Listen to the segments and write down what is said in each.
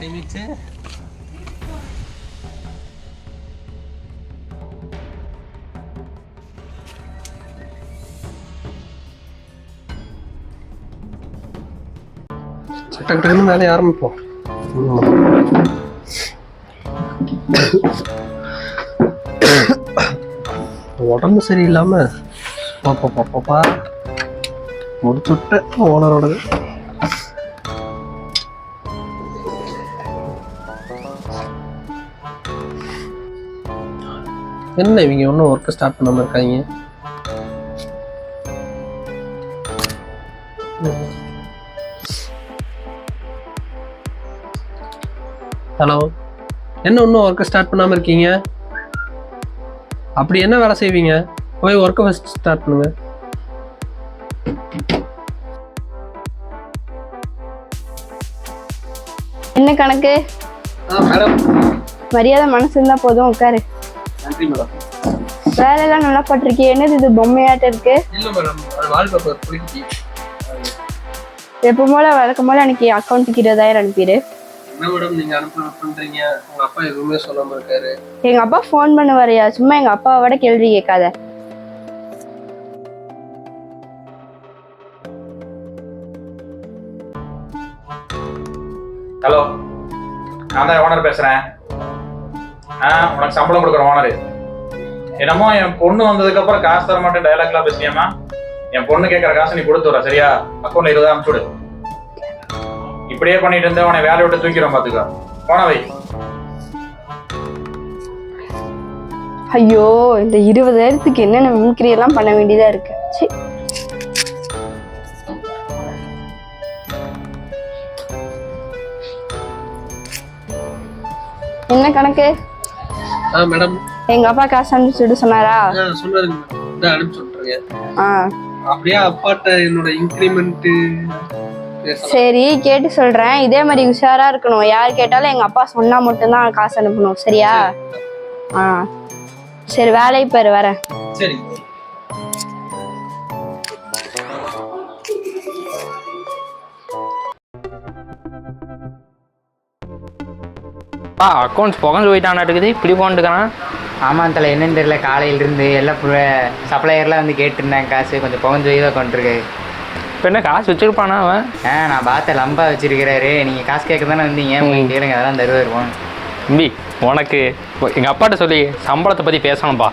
Time ஆச்சு டக்கு டக்குன்னு வேலையை ஆரம்பிப்போம். உடம்பு சரியில்லாம பாப்பா பாப்பாப்பா முடிச்சு விட்டேன் ஓனரோடது என்ன இவங்க ஒன்றும் ஒர்க்கை ஸ்டார்ட் பண்ணாம இருக்காங்க? ஹலோ என்ன இன்னும் ஒர்க்கை ஸ்டார்ட் பண்ணாமல் இருக்கீங்க? அப்படி என்ன வேலை செய்வீங்க? போய் ஒர்க்கை ஃபஸ்ட் ஸ்டார்ட் பண்ணுங்க. என்ன கணக்கு? மேடம் மரியாதை மனசு இருந்தா போதும் உட்காரு. நன்றி மேடம் வேலையெல்லாம் நல்லா பட்டிருக்கே. என்னது இது? பொம்மையாட்டம் இருக்கு? இல்லை மேடம் வால்பேப்பர் பிடிச்சி எப்போ போல வழக்கம் போல எனக்கு அக்கௌண்ட்டுக்கு இருபதாயிரம் அனுப்பிடு. என்ன மேடம் நீங்கள் அனுப்ப பண்ணுறீங்க உங்கள் அப்பா எதுவுமே சொல்லாமல் இருக்காரு. எங்க அப்பா ஃபோன் பண்ண வரையா சும்மா எங்க அப்பாவை விட கேள்வி கேட்காத. ஹலோ நான் தான் ஓனர் பேசுறேன். உனக்கு சம்பளம் கொடுக்குற ஓனரு என்னமோ என் பொண்ணு வந்ததுக்கு அப்புறம் காசு தர மாட்டேன் டயலாக் எல்லாம் பேசியாமா என் பொண்ணு கேட்குற காசு நீ கொடுத்து வர சரியா? அக்கௌண்ட் இருபது அனுப்பிச்சு விடு இப்படியே பண்ணிட்டு இருந்தா உன்னை வேலையை விட்டு தூக்கிறோம் பாத்துக்கோ. போன வை. ஐயோ இந்த இருபதாயிரத்துக்கு என்னென்ன மிமிக்ரி எல்லாம் பண்ண வேண்டியதா இருக்கு? ச்சீ. என்ன கணக்கு? மேடம் எங்க அப்பா காசு அனுப்பிச்சுட்டு சொன்னாரா? ஆ சொன்னாருங்க. மேடம் அனுப்பிச்சு விட்ருங்க ஆ. அப்படியே அப்பாட்ட என்னோட இன்க்ரிமெண்ட்டு பேசலாம். சரி கேட்டு சொல்றேன். இதே மாதிரி உஷாரா இருக்கணும். யார் கேட்டாலும் எங்க அப்பா சொன்னா மட்டும்தான் காசு அனுப்பணும். சரியா? ஆ. சரி வேலை பாரு வரேன். சரி. பா அக்கௌண்ட்ஸ் புகஞ்சு போயிட்டானாட்டுக்குது இப்படி போட்டுக்கிறான் ஆமாம் தலை என்னன்னு தெரியல. காலையிலிருந்து எல்லாம் சப்ளையர்லாம் வந்து கேட்டிருந்தேன் காசு. கொஞ்சம் புகஞ்சு போய் தான் கொண்டிருக்கு. இப்போ என்ன காசு வச்சிருப்பானா அவன்? ஆ நான் பார்த்த லம்பா வச்சிருக்கிறாரு. நீங்கள் காசு கேட்க தானே வந்தீங்க போய் கேளுங்க அதெல்லாம் தருவாருவோம். தம்பி உனக்கு எங்கள் அப்பாட்ட சொல்லி சம்பளத்தை பற்றி பேசணும்ப்பா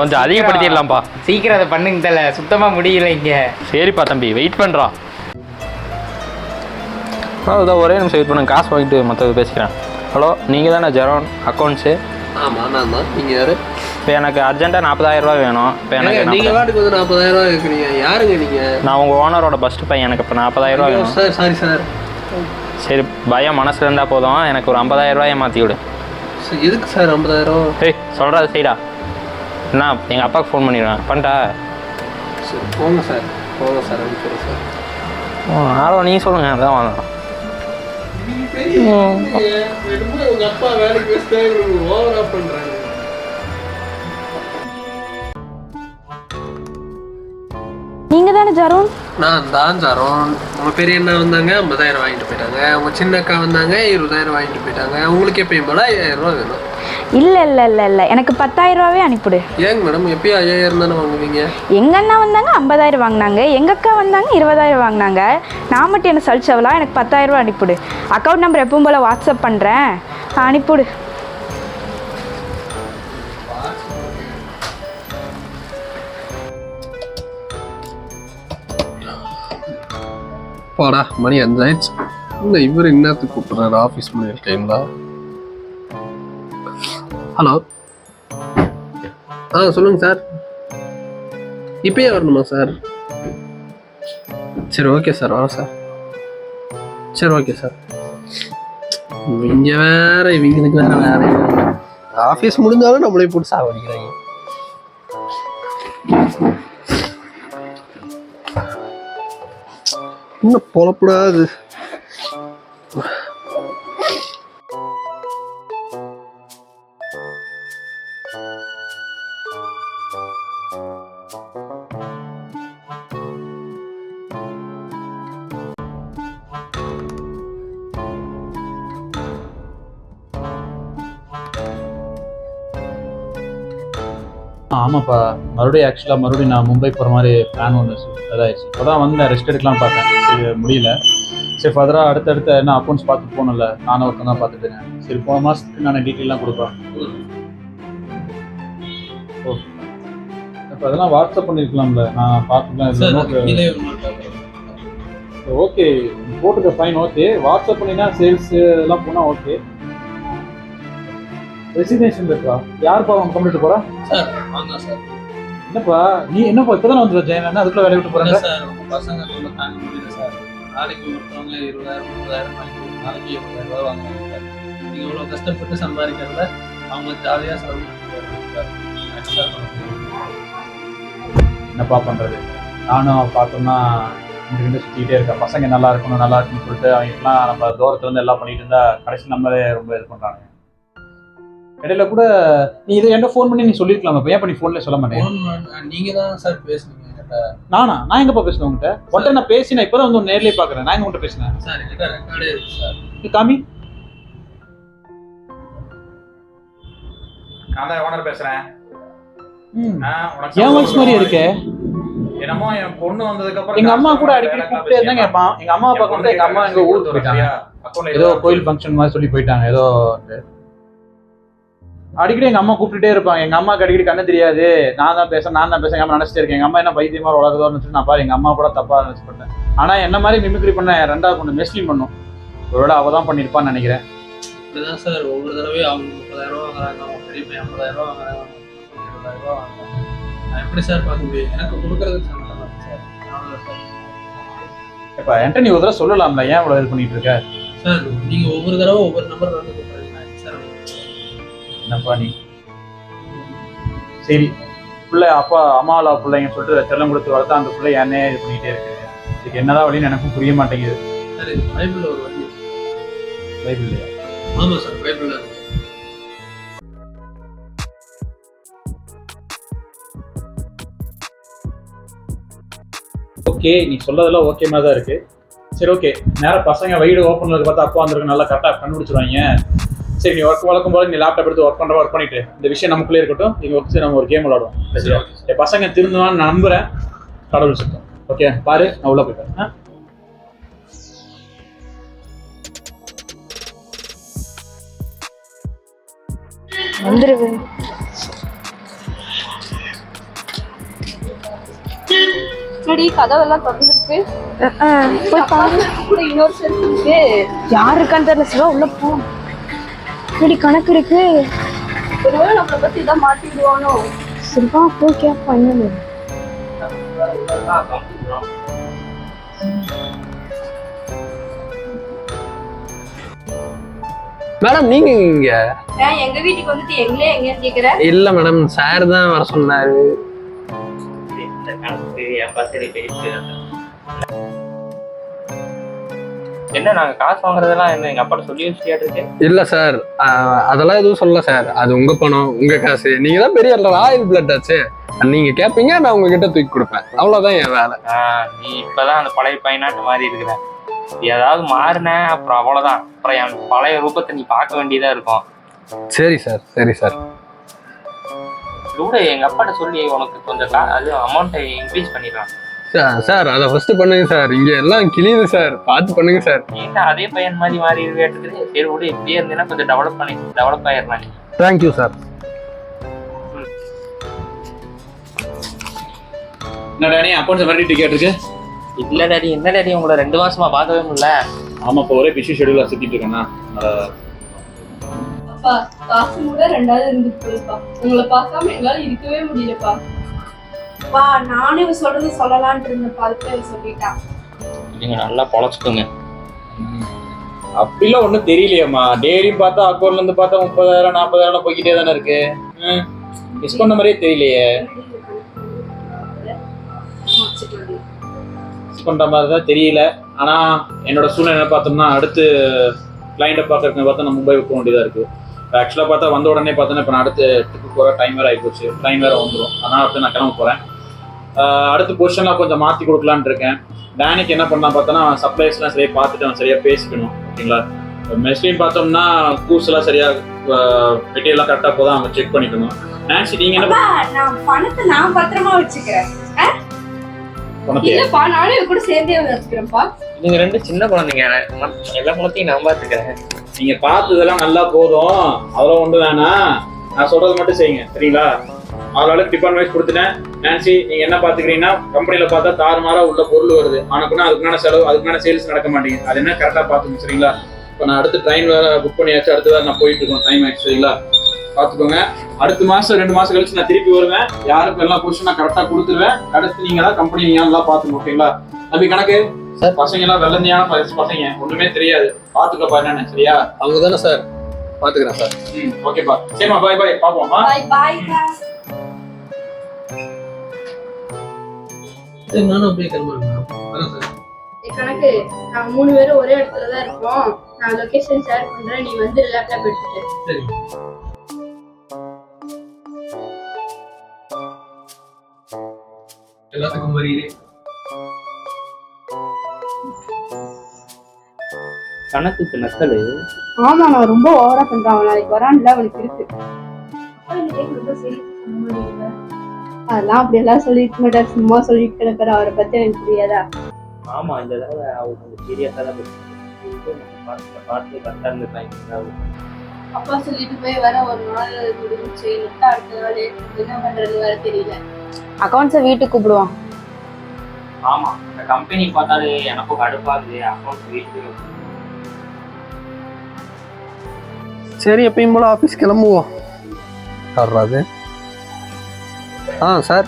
கொஞ்சம் அதிகப்படுத்திடலாம்ப்பா சீக்கிரம். அதை பண்ணுங்க தலை. சுத்தமாக முடியல இங்கே. சரிப்பா தம்பி வெயிட் பண்ணுறா அதான் ஒரே நிமிஷம் வெயிட் பண்ணுங்க. காசு வாங்கிட்டு மற்றது பேசிக்கிறேன் ஹலோ நீங்கள் தானே ஜெரோன் அக்கௌண்ட்ஸு? ஆமாம் நான் தான் நீங்கள் யாரு? இப்போ எனக்கு அர்ஜென்ட்டாக நாற்பதாயிரம் ரூபா வேணும். இப்போ எனக்கு ஏங்க, நீங்க நாற்பது- வாட்டுக்கு வந்து நாற்பதாயிரம் ரூபாய் கேட்குறீங்க யாருங்க நீங்க? நான் உங்கள் ஓனரோட ஃபஸ்ட்டு பையன். எனக்கு இப்போ நாற்பதாயிரம் ரூபா வேணும் சார் சாரி சார் சரி பயம் மனசில் இருந்தால் போதும். எனக்கு ஒரு ஐம்பதாயிரம் ரூபாயை மாற்றி விடு. சார், எதுக்கு சார் ஐம்பதாயிரம்? ஏய் சொல்கிறது செய்டா. என்ன எங்கள் அப்பாவுக்கு ஃபோன் பண்ணிடுவேன். பண்ணிட்டா? சரி போங்க சார் போங்க சார் அனுப்பிச்சுடுறேன் சார் ஆரோ நீ சொல்லுங்க. அதான் வாங்கலாம் நீங்க தானே ஜரோன்? நான் தான் ஜரோன். உங்க பெரிய அண்ணா வந்தாங்க? ஐம்பதாயிரம் வாங்கிட்டு போயிட்டாங்க. உங்க சின்ன அக்கா வந்தாங்க இருபதாயிரம் வாங்கிட்டு போயிட்டாங்க. உங்களுக்கு எப்பயும் போல ஐயாயிரம் ரூபா வேணும். இல்ல இல்ல இல்ல இல்ல. எனக்கு பத்தாயிரம் ரூபாவே அனுப்பிடு ஏங்க மேடம் எப்பயும் ஐயாயிரம் தானே வாங்குவீங்க? எங்க அண்ணா வந்தாங்க ஐம்பதாயிரம் வாங்கினாங்க. எங்க அக்கா வந்தாங்க இருபதாயிரம் வாங்கினாங்க. நான் மட்டும் என்ன சலிச்சவளா? எனக்கு பத்தாயிரம் ரூபாய் அனுப்பிடு அக்கௌண்ட் நம்பர் எப்பவும் போல வாட்ஸ்அப் பண்றேன். அனுப்பிடு போடா மணி அஞ்சாயிடுச்சு. இல்லை இவர் என்னத்துக்கு கூப்பிட்றாரு? ஆஃபீஸ் மணி டைம்ல ஹலோ. ஆ சொல்லுங்க சார். இப்பயே வரணுமா சார்? சரி ஓகே சார் வரோம் சார். சரி ஓகே சார். இவங்க வேற இவங்களுக்கு வேற வேற. ஆஃபீஸ் முடிஞ்சாலும் நம்மளே போட்டு சாவடிக்கிறாங்க இன்னும் பொழப்படாது. ஆமாப்பா. மறுபடியும் ஆக்சுவலாக மறுபடியும் நான் மும்பை போகிற மாதிரி பிளான் ஒன்று இதாகிடுச்சு இப்போ தான் வந்து ரெஸ்ட் எடுக்கலாம்னு பார்த்தேன். சரி முடியல. சரி ஃபர்தராக அடுத்தடுத்த என்ன அக்கௌண்ட்ஸ் பார்த்து போகணும்ல. நானும் ஒருத்தன் தான் பார்த்துட்டு இருக்கேன். சரி போன மாதத்துக்கு நான் டீட்டெயிலாம் கொடுப்பேன் ஓ. இப்போ அதெல்லாம் வாட்ஸ்அப் பண்ணியிருக்கலாம்ல நான் பார்த்துக்கலாம். ஓகே போட்டுக்க ஃபைன் ஓகே வாட்ஸ்அப் பண்ணினா சேல்ஸ் இதெல்லாம் போனால் ஓகே ரெசிக்னேஷன் இருக்கா யாருப்பா அவன் கம்ப்ளீட் போகிறா சார் வாங்க சார். என்னப்பா நீ என்னப்பா இப்பதான் வந்து ஜெயன் என்ன அதுக்குள்ள வேலையை விட்டு போறாங்க? சார் பசங்க சொல்ல தாங்க முடியல சார். நாளைக்கு ஒருத்தவங்க இருபதாயிரம் முப்பதாயிரம் நாளைக்கு இருபதாயிரம் ரூபாய் வாங்குவாங்க நீங்க இவ்வளவு கஷ்டப்பட்டு சம்பாதிக்கிறத அவங்க ஜாலியா செலவு. என்னப்பா பண்றது? நானும் பார்த்தோம்னா இங்க இருந்து சுத்திக்கிட்டே இருக்கேன். பசங்க நல்லா இருக்கணும் நல்லா இருக்குன்னு சொல்லிட்டு அவங்களுக்குலாம் நம்ம தூரத்துல இருந்து எல்லாம் பண்ணிட்டு இருந்தா கடைசி நம்மளே ரொம்ப இது பண்றாங்க இடையில கூட நீ இதை என்கிட்ட ஃபோன் பண்ணி நீ சொல்லிருக்கலாம் இப்ப ஏன் பண்ணி ஃபோன்ல சொல்ல மாட்டேன்? நீங்க தான் சார் பேசுனீங்க. நானா? நான் எங்கப்பா பேசினேன் உங்ககிட்ட உன்கிட்ட நான் பேசினேன் இப்பதான் வந்து நேர்லயே பாக்குறேன். நான் எங்க உன்கிட்ட பேசினேன்? சார் என்கிட்ட ரெக்கார்டே இருக்கு சார் நீ காமி. நான் தான் ஓனர் பேசுறேன். என் சம்பளம் வாய்ஸ் மாதிரி. இருக்கே. என்னமோ என் பொண்ணு வந்ததுக்கு அப்புறம் எங்க அம்மா கூட அடிக்கடி கூப்பிட்டே இருந்தாங்க எங்க அம்மா அப்பா கூட எங்க அம்மா எங்க ஊருக்கு போயிட்டாங்க. ஏதோ கோயில் ஃபங்க்ஷன் மாதிரி சொல்லி போயிட்டாங்க ஏதோ வந்து. அடிக்கடி எங்க அம்மா கூப்பிட்டுட்டே இருப்பாங்க. எங்க அம்மாக்கு அடிக்கடி கண்ணு தெரியாது. நான் தான் பேச நான் தான் பேச அம்மா நினைச்சிட்டே இருக்கேன் எங்க அம்மா என்ன பைத்தியமா வளருதோன்னு சொல்லி நான் பாரு எங்க அம்மா கூட தப்பா நினைச்சுப்பட்டேன். ஆனா என்ன மாதிரி மிமிக்ரி பண்ண ரெண்டாவது பொண்ணு மெஸ்லிம் பண்ணும். ஒருவேளை அவ தான் பண்ணிருப்பான்னு நினைக்கிறேன். இப்படிதான் சார் ஒவ்வொரு தடவையும் அவங்க முப்பதாயிரம் வாங்குறாங்க. அவங்க பெரிய பையன் ஐம்பதாயிரம் வாங்குறாங்க. இருபதாயிரம் ரூபா வாங்குறாங்க. நான் எப்படி சார் பார்க்க முடியும்? எனக்கு கொடுக்கறதுக்கு சார் இப்ப என்கிட்ட நீ ஒரு தடவை சொல்லலாம்ல ஏன் இவ்வளவு இது பண்ணிட்டு இருக்க? சார் நீங்க ஒவ்வொரு தடவை ஒவ்வொரு நம்பர் வந்து என்னப்பா நீ சரி பிள்ளை அப்பா அம்மாவில் பிள்ளைங்க சொல்லிட்டு செல்லம் கொடுத்து வளர்த்தா அந்த பிள்ளை என்னே இது பண்ணிட்டே இருக்கு. இதுக்கு என்னதான் வழின்னு எனக்கும் புரிய மாட்டேங்குது. பைபிள்ல ஒரு வழி பைபிள் இல்லையா ஆமா சார் பைபிள்ல இருக்கு. ஓகே நீ சொல்லதெல்லாம் ஓகே மாதிரி தான் இருக்கு. சரி ஓகே. நேரம் பசங்க வீடு ஓப்பன் பண்ணது பார்த்தா அப்பா வந்திருக்கு நல்லா கரெக்டாக கண்டுபிடிச்சிருவாங்க. சரி நீ ஒர்க் வழக்கம் போது நீ லேப்டாப் எடுத்து ஒர்க் பண்ணுற ஒர்க் பண்ணிட்டு இந்த விஷயம் நமக்குள்ளே இருக்கட்டும். இங்கே வச்சு நம்ம ஒரு கேம் விளாடுவோம் என் பசங்க திருந்துவான்னு நான் நம்புறேன். கடவுள் சுத்தம். ஓகே பாரு நான் உள்ள போயிட்டேன் ஆ? வந்துருது முன்னாடி கதவெல்லாம் திறந்துருக்கு. போய் பாரு. கூட இன்னொரு செல்ஃப் இருக்கு. யார் இருக்கான்னு தெரியல சிவா உள்ள போ. இப்படி கணக்கு இருக்கு ஒருவேளை நம்மளை பத்தி இதான் மாட்டிடுவானோ? சிவா போய் மேடம் நீங்க இங்க? எங்க வீட்டுக்கு வந்துட்டு எங்களே எங்கேன்னு கேக்குற? இல்ல மேடம் சார் தான் வர சொன்னாரு. என்ன நாங்க காசு வாங்குறதெல்லாம் என்ன எங்க அப்பாட்ட சொல்லி இருக்கு இல்ல சார் அதெல்லாம் எதுவும் சொல்லல சார் அது உங்க பணம் உங்க காசு. நீங்க தான் பெரிய ராயல் பிளட் ஆச்சு. நீங்க கேப்பீங்க நான் உங்ககிட்ட தூக்கி கொடுப்பேன். அவ்வளவுதான் என் வேலை. நீ இப்பதான் அந்த பழைய பையனாட்டு மாறி இருக்கிற. ஏதாவது மாறின அப்புறம் அவ்வளவுதான். அப்புறம் என் பழைய ரூபத்தை நீ பார்க்க வேண்டியதா இருக்கும். சரி சார் சரி சார் கூட எங்க அப்பாட்ட சொல்லி உனக்கு கொஞ்சம் அது அமௌண்ட்டை இன்க்ரீஸ் பண்ணிடலாம். சார், சார் அதை ஃபர்ஸ்ட் பண்ணுங்க சார் இங்க எல்லாம் கிளியுது சார் பார்த்து பண்ணுங்க சார் நீ தான் அதே பையன் மாதிரி மாறி இருக்குது சரி விடு. இப்படியே இருந்தீங்கன்னா கொஞ்சம் டெவலப் பண்ணி டெவலப் ஆயிடலாம். தேங்க்யூ சார் என்ன டேனி அக்கௌண்ட்ஸ் மாதிரி டிக்கெட் இருக்கு? இல்ல டாடி என்ன டாடி? உங்களை ரெண்டு மாசமா பார்க்கவே முடியல. ஆமா இப்போ ஒரே பிஸி ஷெடியூலாக சுற்றிட்டு இருக்கேன்னா அப்பா காசு கூட ரெண்டாவது இருந்துட்டு போயிருப்பா உங்களை பார்க்காம எங்களால இருக்கவே முடியலப்பா. பா நானும் இவ சொல்றது சொல்லலான்ட்டு இருந்தேன்ப்பா அதுக்கு இவ சொல்லிட்டான் நீங்க நல்லா பொழைச்சுக்கோங்க. அப்படிலாம் ஒன்றும் தெரியலையேம்மா. டெய்லியும் பார்த்தா அக்கௌண்ட்ல இருந்து பார்த்தா முப்பதாயிரம் நாற்பதாயிரம் போய்கிட்டே தானே இருக்கு. மிஸ் பண்ண மாதிரியே தெரியலையே. மிஸ் பண்ற மாதிரி தான் தெரியல. ஆனா என்னோட சூழ்நிலை பார்த்தோம்னா அடுத்து கிளைண்ட்டை பார்க்கறதுக்கு பார்த்தா நான் மும்பை போக வேண்டியதா இருக்கு. ஆக்சுவலாக பார்த்தா வந்த உடனே பார்த்தோன்னா இப்போ நான் அடுத்து ட்ரிப்பு போகிற டைம் வேறு ஆகிப்போச்சு டைம் வேறு வந்துடும் அதனால் அடுத்து நான் கிளம்ப போகிறேன் அடுத்த பொசிஷன்லாம் கொஞ்சம் மாற்றி கொடுக்கலான்னு இருக்கேன். டேனிக்கு என்ன பண்ணா பார்த்தோன்னா சப்ளைஸ்லாம் சரியாக பார்த்துட்டு அவன் சரியாக பேசிக்கணும். ஓகேங்களா? மெஸ்லையும் பார்த்தோம்னா கூஸ் எல்லாம் சரியா அஹ், பெட்டியெல்லாம் கரெக்டாக போதான் அவங்க செக் பண்ணிக்கணும். நான்சி நீங்க என்ன நான் பணத்தை நான் பத்திரமா வச்சுக்கிறேன். பணத்தை இல்லப்பா நானும் இது கூட சேர்ந்தே வச்சுக்கிறேன்ப்பா. நீங்க ரெண்டு சின்ன குழந்தைங்க. எல்லா குழந்தையும் நான் பாத்துக்கிறேன் நீங்க பார்த்ததெல்லாம் நல்லா போதும். அதெல்லாம் ஒன்று வேணாம். நான் சொல்றது மட்டும் செய்யுங்க. சரிங்களா? ஆளாளுக்கு டிபார்ட்மெண்ட் வைஸ் கொடுத்துட்டேன். நான்சி நீங்க என்ன பாத்துக்கிறீங்கன்னா கம்பெனில பார்த்தா தாறுமாறா உள்ள பொருள் வருது. ஆனக்குன்னா அதுக்குமான செலவு அதுக்குமான சேல்ஸ் நடக்க மாட்டேங்குது. அது என்ன கரெக்டா பாத்துங்க சரிங்களா? இப்போ நான் அடுத்து ட்ரெயின் வேற புக் பண்ணியாச்சு. அடுத்து வேற நான் போயிட்டு இருக்கோம் டைம் ஆயிடுச்சு சரிங்களா? பாத்துக்கோங்க. அடுத்த மாசம் ரெண்டு மாசம் கழிச்சு நான் திருப்பி வருவேன். யாருக்கு எல்லாம் பொசிஷன் நான் கரெக்டா கொடுத்துருவேன். அடுத்து நீங்க தான் கம்பெனி நீங்க நல்லா பாத்துக்கணும் ஓகேங்களா தம்பி கணக்கு? சார். பசங்க எல்லாம் வெள்ளந்தியான பச- பசங்க. ஒண்ணுமே தெரியாது. பாத்துக்கப்பா என்னன்னு சரியா? அவங்க தானே சார்? பாத்துக்கிறேன் சார். ம் ஓகேப்பா சரிம்மா பாய் பாய் பாப்போம் ஆ? பாய் பாய் சரி நானும் அப்படியே கிளம்புறேன் வரேன் சார். கணக்கு நாங்க மூணு பேரும் ஒரே இடத்துல தான் இருப்போம் நான் லொகேஷன் ஷேர் பண்றேன். நீ வந்து லேப்டாப் எடுத்துட்டு. சரி. எல்லாத்துக்கும் வருகிறேன் கணக்குக்கு நக்கலு. ஆமா நான் ரொம்ப ஓவரா பண்றான் அவன் நாளைக்கு வரான்ல அவனுக்கு இருக்கு. அதெல்லாம் அப்படியெல்லாம் சொல்லிருக்க மாட்டார் சும்மா சொல்லிட்டு கிடக்குற. அவரை பத்தி எனக்கு தெரியாதா ஆமா இந்த தடவை அவர் கொஞ்சம் சீரியஸா தான். பார்த்து பார்த்து கரெக்டா இருந்துட்டாங்க அப்பா சொல்லிட்டு போய் வர ஒரு நாள் முடிஞ்சு நெட்டா அடுத்த நாள் என்ன பண்றது வேற தெரியல. அக்கௌண்ட்ஸை வீட்டுக்கு கூப்பிடுவோம் ஆமா இந்த கம்பெனி பார்த்தாலே எனக்கும் கடுப்பாகுது அக்கௌண்ட் வீட்டுக்கு சரி எப்பயும் போல் ஆஃபீஸ் கிளம்புவோம். வர்றாது. ஆ சார்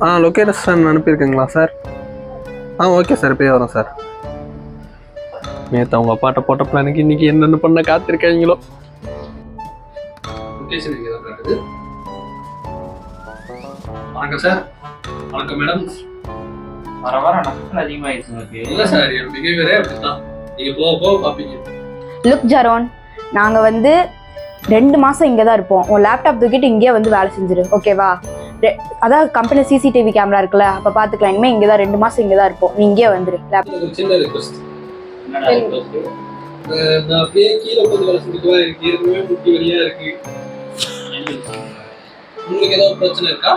ஆ லொக்கேஷன் அனுப்பியிருக்கீங்களா சார் ஆ ஓகே சார் போய் வரோம் சார் நேற்று அவங்க அப்பாட்ட போட்ட பிளானுக்கு இன்னைக்கு என்னென்ன பண்ண காத்திருக்காங்களோ. இங்கே தான் காட்டுது. வணக்கம் சார் வணக்கம் மேடம் வர வர நக்கல் அதிகமாயிடுச்சு எனக்கு இல்லை சார் என் பிஹேவியரே அப்படிதான் நீங்க போக போக பார்ப்பீங்க லுக் ஜரோன் நாங்கள் வந்து ரெண்டு மாதம் இங்கே தான் இருப்போம். உன் லேப்டாப் தூக்கிட்டு இங்கேயே வந்து வேலை செஞ்சிரு ஓகேவா ரெ- அதான் கம்பெனி சிசிடிவி கேமரா இருக்குல்ல அப்போ பார்த்துக்கலாம் இனிமேல் இங்கே தான் ரெண்டு மாதம் இங்கே தான் இருப்போம். நீ இங்கேயே வந்துரு லேப்டாப் ஒரு சின்ன ரிக்வஸ்ட் என்னடா இது? நான் அப்படியே கீழே உட்காந்து வேலை செஞ்சுட்டு எனக்கு ஏற்கனவே முட்டி வழியா இருக்கு. உங்களுக்கு ஏதாவது பிரச்சனை இருக்கா?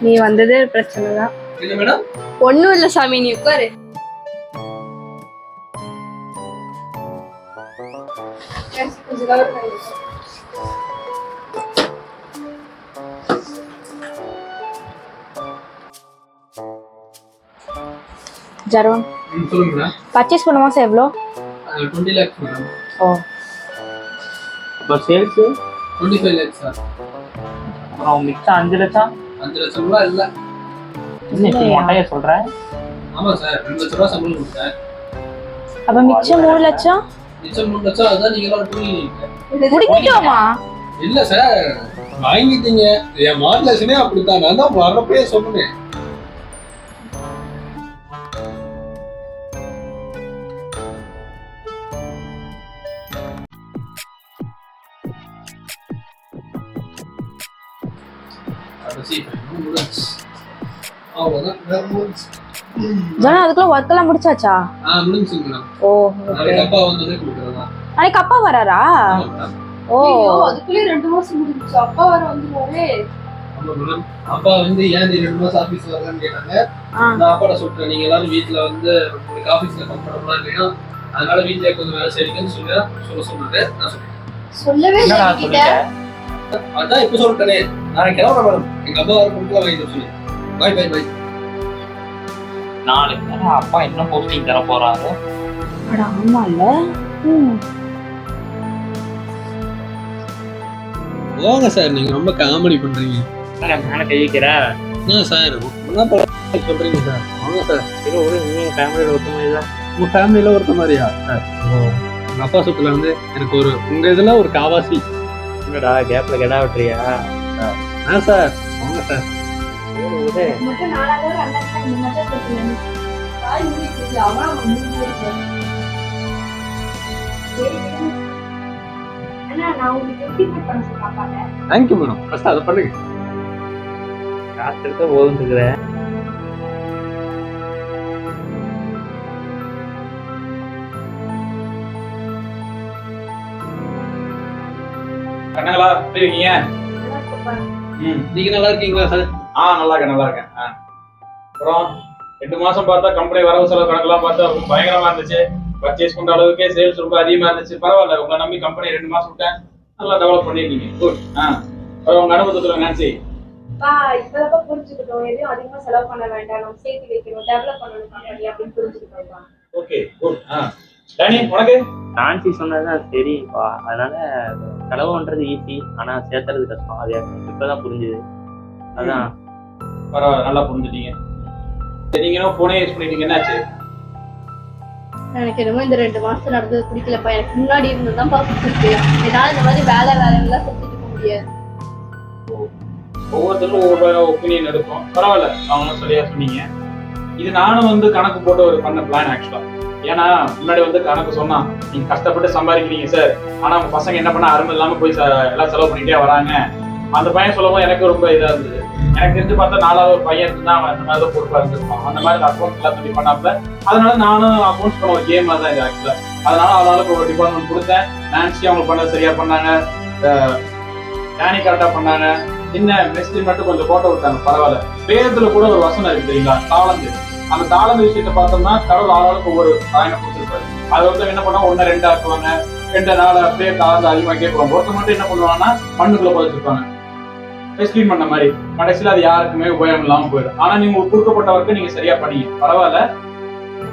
நீ வந்ததே பிரச்சனை தான். என்ன மேடம் ஒண்ணும் இல்ல சாமி நீ உட்காரு. கொஞ்சம் ஜரோன் பர்ச்சேஸ் பண்ண மாதம் எவ்வளோ டுவெண்ட்டி லேக்ஸ் மேடம் ஓ. இப்போ sales twenty five lakhs sir அப்புறம் மிச்சம் அஞ்சு லட்சம்? அஞ்சு லட்சம் ரூபா இல்லை. என்ன மொட்டைய சொல்றேன் ஆமா சார் ரெண்டு லட்ச ரூபா சம்பளம் கொடுத்தேன். அப்போ மிச்சம் மூணு லட்சம்? மிச்சம் மூணு லட்சம் அதுதான் நீங்க எல்லாம் தூங்கினீங்க முடிக்கிட்டோமா? இல்ல சார் வாங்கிட்டீங்க. என் மாடலேஷனே அப்படித்தான் நான் தான் வர்றப்பயே சொன்னேன். வேற முடிஞ்சுச்சு. ஜரோன் அதுக்குள்ள ஒர்க்கெல்லாம் முடிச்சாச்சா? ஆ முடிஞ்சுங்க மேடம். ஓ நாளைக்கு அப்பா வந்தோடனே கொடுக்குறதா நாளைக்கு அப்பா வராரா? ஓ. அதுக்குள்ளே ரெண்டு மாசம் முடிஞ்சுச்சு அப்பா வர வந்துருவாரு. அப்பா வந்து ஏன் ரெண்டு மாசம் ஆபீஸ் வரலன்னு கேட்டாங்க. ஆ. நான் அப்பாட சொல்லிட்டேன் நீங்க எல்லாரும் வீட்ல வந்து உங்களுக்கு ஆபீஸ்ல கம்ஃபர்டபுளா இல்லையா அதனால வீட்லயே கொஞ்சம் வேலை செய்யுங்கன்னு சொல்லி சொல்ல சொன்னாரு நான் சொன்னேன் சொல்லவே அதான் இப்ப சொல்லிட்டேனே. நான் கிளம்புறேன் மேடம். எங்க அப்பா வர பொருட்களை வாங்கிட்டு சொல்லி. பாய் பாய் பாய் நாளைக்கு தானே அப்பா என்ன போஸ்டிங் தர போறாரு? அட ஆமா இல்ல? போங்க சார். நீங்க ரொம்ப காமெடி பண்றீங்க. நான் மேல கை வைக்கிறேன் என்ன சார். என்ன பண்றீங்க சொல்றீங்க சார். வாங்க சார். இது ஒரு நீங்க ஃபேமிலியோட ஒத்து மாதிரி தான் உங்க ஃபேமிலியில ஒருத்த மாதிரியா சார்? உங்க அப்பா சொத்துல வந்து எனக்கு ஒரு உங்க இதுல ஒரு காவாசி. என்னடா கேப்ல கெடா விட்டுறியா? ஆ சார். வாங்க sir. Thank you madam first அதை பண்ணுங்க. காசு எடுத்தா போதுன்னு இருக்கிறேன் கண்ணங்களா எப்படி இருக்கீங்க? நீங்க நல்லா இருக்கீங்களா சார்? ஆ நல்லா இருக்கேன் நல்லா இருக்கேன். ஆ. அப்புறம் ரெண்டு மாசம் பார்த்தா கம்பெனி வரவு செலவு கணக்கெல்லாம் பார்த்தா பயங்கரமா இருந்துச்சு. பர்ச்சேஸ் பண்ற அளவுக்கே சேல்ஸ் ரொம்ப அதிகமா இருந்துச்சு. பரவாயில்ல உங்களை நம்பி கம்பெனி ரெண்டு மாசம் விட்டேன். நல்லா டெவலப் பண்ணிருக்கீங்க. குட் ஆ. அப்புறம் உங்க அனுபவத்தை சொல்லுங்க நான்சி? பா இப்பதான் புரிஞ்சுக்கிட்டோம். எதையும் அதிகமா செலவு பண்ண வேண்டாம். நம்ம சேர்த்து வைக்கணும் டெவலப் பண்ணணும் கம்பெனி அப்படின்னு புரிஞ்சுக்கிட்டோம் ஓகே குட் ஆ. உனக்கு? நான்சி சொன்னதுதான் சரிப்பா அதனால செலவு பண்றது ஈஸி ஆனா சேர்த்துறது கஷ்டம். அது எனக்கு இப்பதான் புரிஞ்சுது. அதான். பரவாயில்ல நல்லா புரிஞ்சுட்டீங்க. சரி, நீங்க என்ன போனே யூஸ் பண்ணிட்டீங்க. என்னாச்சு? எனக்கு என்னமோ இந்த ரெண்டு மாசம் நடந்தது பிடிக்கலப்பா. எனக்கு முன்னாடி இருந்ததுதான் பிடிச்சிருக்கு என்னால இந்த மாதிரி வேலை வேலைங்கெல்லாம் செஞ்சுட்டு இருக்க முடியாது. ஒவ்வொருத்தருக்கும் ஒவ்வொரு ஒப்பீனியன் எடுக்கும் பரவாயில்ல அவங்க சரியா சொன்னீங்க. இது நானும் வந்து கணக்கு போட்டு ஒரு பண்ண பிளான் ஆக்சுவலா ஏன்னா முன்னாடி வந்து கணக்கு சொன்னான் நீங்க கஷ்டப்பட்டு சம்பாதிக்கிறீங்க சார் ஆனா உங்க பசங்க என்ன பண்ண அருமை இல்லாம போய் எல்லாம் செலவு பண்ணிட்டே வராங்க. அந்த பையன் சொல்லவும் எனக்கு ரொம்ப இதா இருந்தது. எனக்கு தெரிஞ்சு பார்த்தா நாலாவது ஒரு பையன் இருந்தா அவன் அந்த மாதிரி தான் பொறுப்பா இருந்திருப்பான். அந்த மாதிரி அக்கௌண்ட் எல்லாம் சொல்லி பண்ணாப்ப அதனால நானும் அக்கௌண்ட்ஸ் பண்ண ஒரு கேம் தான் இது ஆக்சுவலா அதனால அவளாளுக்கு ஒரு டிபார்ட்மெண்ட் கொடுத்தேன். நான்சி அவங்க பண்ண சரியா பண்ணாங்க. டேனி கரெக்டா பண்ணாங்க. என்ன மெஸ்டி மட்டும் கொஞ்சம் போட்டோ விட்டாங்க பரவாயில்ல. வேதத்துல கூட ஒரு வசனம் இருக்கு தெரியுங்களா? தாளந்து அந்த தாளந்த விஷயத்தை பார்த்தோம்னா கடவுள் ஆளாளுக்கு ஒவ்வொரு காயினை கொடுத்துருப்பாரு. அதை வந்து என்ன பண்ணா ஒன்னு ரெண்டு ஆக்குவாங்க. ரெண்டு நாலு அப்படியே தாளந்து அதிகமா கேட்பாங்க. ஒருத்தர் மட்டும் என்ன பண்ணுவாங்கன்னா மண்ணுக்குள்ள பதிச்சிருப்பாங்க. க்ளீன் பண்ண மாதிரி. கடைசியில் அது யாருக்குமே உபயோகம் இல்லாமல் போயிடும். ஆனா நீங்க உங்களுக்கு கொடுக்கப்பட்ட ஒர்க்கு நீங்க சரியா பண்ணீங்க. பரவாயில்ல.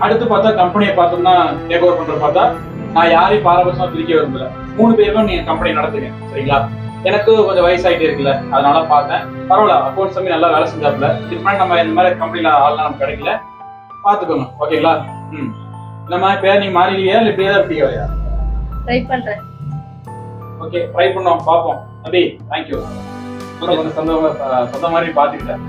அடுத்து பார்த்தா கம்பெனியை பார்த்தோம்னா டேக் ஓவர் பண்ற பார்த்தா நான் யாரையும் பாரபட்சமா பிரிக்க விரும்பல. மூணு பேரும் நீங்க கம்பெனி நடத்துங்க. சரிங்களா? எனக்கு கொஞ்சம் வயசாயிட்டே இருக்குல்ல. அதனால பார்த்தேன். பரவாயில்ல அக்கௌண்ட்ஸ் தம்பி நல்லா வேலை செஞ்சாப்புல. இதுக்கு நம்ம இந்த மாதிரி கம்பெனில ஆள்லாம் நமக்கு கிடைக்கல. பாத்துக்கோங்க ஓகேங்களா? ம். மாதிரி பேர் நீங்க மாறிடுவியா இல்லை இப்படியே தான் ட்ரை பண்றேன். ஓகே ட்ரை பண்ணோம் பார்ப்போம். தம்பி தேங்க்யூ சொந்த சொந்த சொந்த மாதிரி பார்த்துக்கிட்டேன்.